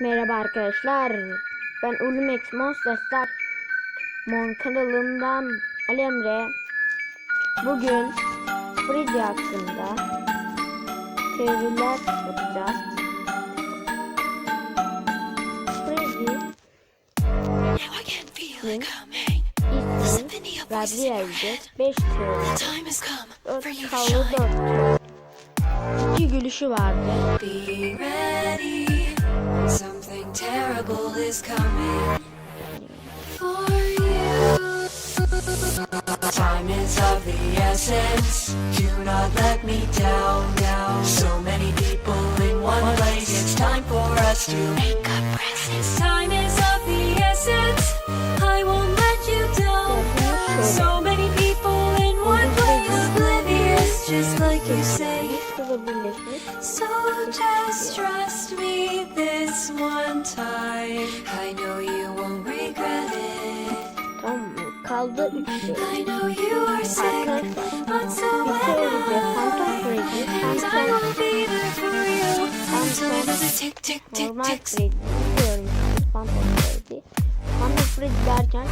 Merhaba arkadaşlar. Ben Ulumex Monsterstar Mon kanalından Ali Bugün Freddy hakkında teoriler yapacağız. Freddy ismi verdiği elde 5 teori. Kavlu 4 teori. İki gülüşü vardı. Ready. Is coming for you. Time is of the essence. Do not let me down now. So many people in one place. It's time for us to make a presence. Time is of the essence. I won't let you down. So many people in one place. Oblivious, just like you say. So just trust me this one time. I know you won't regret it. Tamam mı? Kaldı 3 teori. I know you are sick, but so And I will be there for tick tick tick Normal ticks. Freddy diyorum. Phantom Freddy. Phantom Freddy derken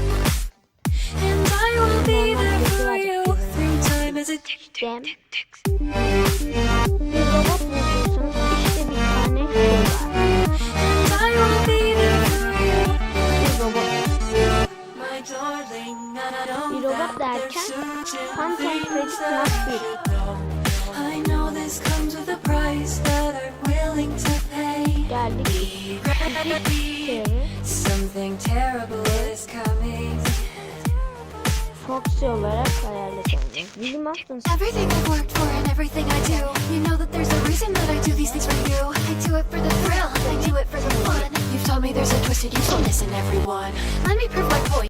And I will be there for you. Through time is a tick tick Dem tick a price that I'm willing to pay. Geldik. Be ready. Teori. Something terrible is coming. Foxy olarak olmuş. Bizim aslında Everything I've worked for and everything I do, you know that there's a reason that I do these things for you. I do it for the thrill, I do it for the fun. You've told me there's a twisted usefulness in everyone. Let me prove my point.